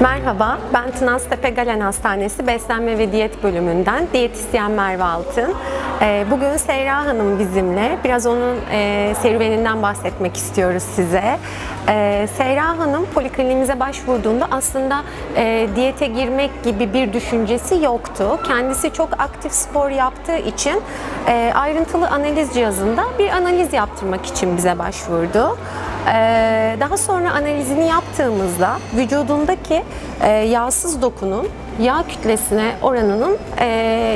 Merhaba, ben Tınaztepe Galen Hastanesi Beslenme ve Diyet bölümünden diyetisyen Merve Altın. Ee, Bugün Seyra Hanım bizimle. Biraz onun e, serüveninden bahsetmek istiyoruz size. Ee, Seyra Hanım polikliniğimize başvurduğunda aslında e, diyete girmek gibi bir düşüncesi yoktu. Kendisi çok aktif spor yaptığı için e, ayrıntılı analiz cihazında bir analiz yaptırmak için bize başvurdu. Ee, Daha sonra analizini yaptığımızda vücudundaki e, yağsız dokunun yağ kütlesine oranının e,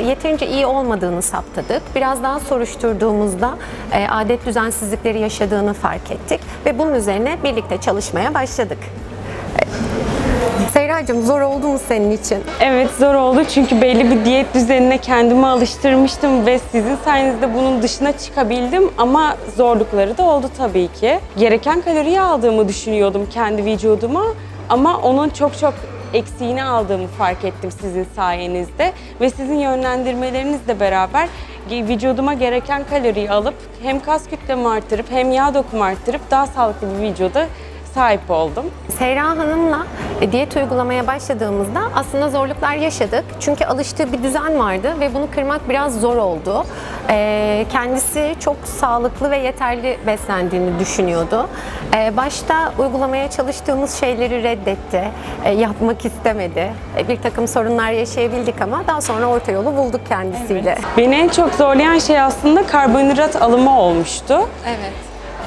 yeterince iyi olmadığını saptadık. Biraz daha soruşturduğumuzda e, adet düzensizlikleri yaşadığını fark ettik ve bunun üzerine birlikte çalışmaya başladık. Seyra'cığım zor oldu mu senin için? Evet zor oldu çünkü belli bir diyet düzenine kendimi alıştırmıştım ve sizin sayenizde bunun dışına çıkabildim ama zorlukları da oldu tabii ki. Gereken kaloriyi aldığımı düşünüyordum kendi vücuduma ama onun çok çok eksiğini aldığımı fark ettim sizin sayenizde ve sizin yönlendirmelerinizle beraber vücuduma gereken kaloriyi alıp hem kas kütlemi arttırıp hem yağ dokumu arttırıp daha sağlıklı bir vücuda sahip oldum. Seyra Hanım'la diyet uygulamaya başladığımızda aslında zorluklar yaşadık. Çünkü alıştığı bir düzen vardı ve bunu kırmak biraz zor oldu. E, Kendisi çok sağlıklı ve yeterli beslendiğini düşünüyordu. E, Başta uygulamaya çalıştığımız şeyleri reddetti, e, yapmak istemedi. E, Bir takım sorunlar yaşayabildik ama daha sonra orta yolu bulduk kendisiyle. Beni en çok zorlayan şey aslında karbonhidrat alımı olmuştu. Evet.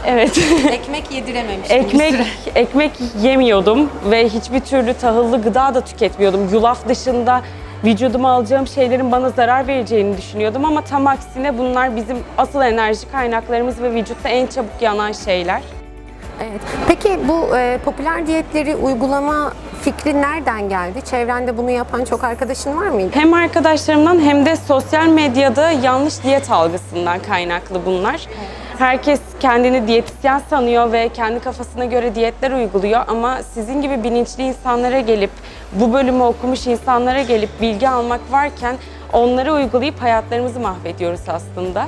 Evet. Ekmek yedirememiştim. ekmek ekmek yemiyordum ve hiçbir türlü tahıllı gıda da tüketmiyordum. Yulaf dışında vücuduma alacağım şeylerin bana zarar vereceğini düşünüyordum ama tam aksine bunlar bizim asıl enerji kaynaklarımız ve vücutta en çabuk yanan şeyler. Evet. Peki bu e, popüler diyetleri uygulama fikri nereden geldi? Çevrende bunu yapan çok arkadaşın var mıydı? Hem arkadaşlarımdan hem de sosyal medyada yanlış diyet algısından kaynaklı bunlar. Herkes kendini diyetisyen sanıyor ve kendi kafasına göre diyetler uyguluyor ama sizin gibi bilinçli insanlara gelip bu bölümü okumuş insanlara gelip bilgi almak varken onları uygulayıp hayatlarımızı mahvediyoruz aslında.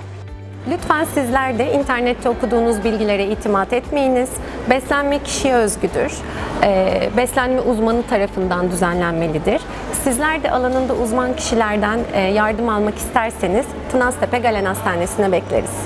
Lütfen sizler de internette okuduğunuz bilgilere itimat etmeyiniz. Beslenme kişiye özgüdür. Ee, beslenme uzmanı tarafından düzenlenmelidir. Sizler de alanında uzman kişilerden e, yardım almak isterseniz Tınaztepe Galen Hastanesi'ne bekleriz.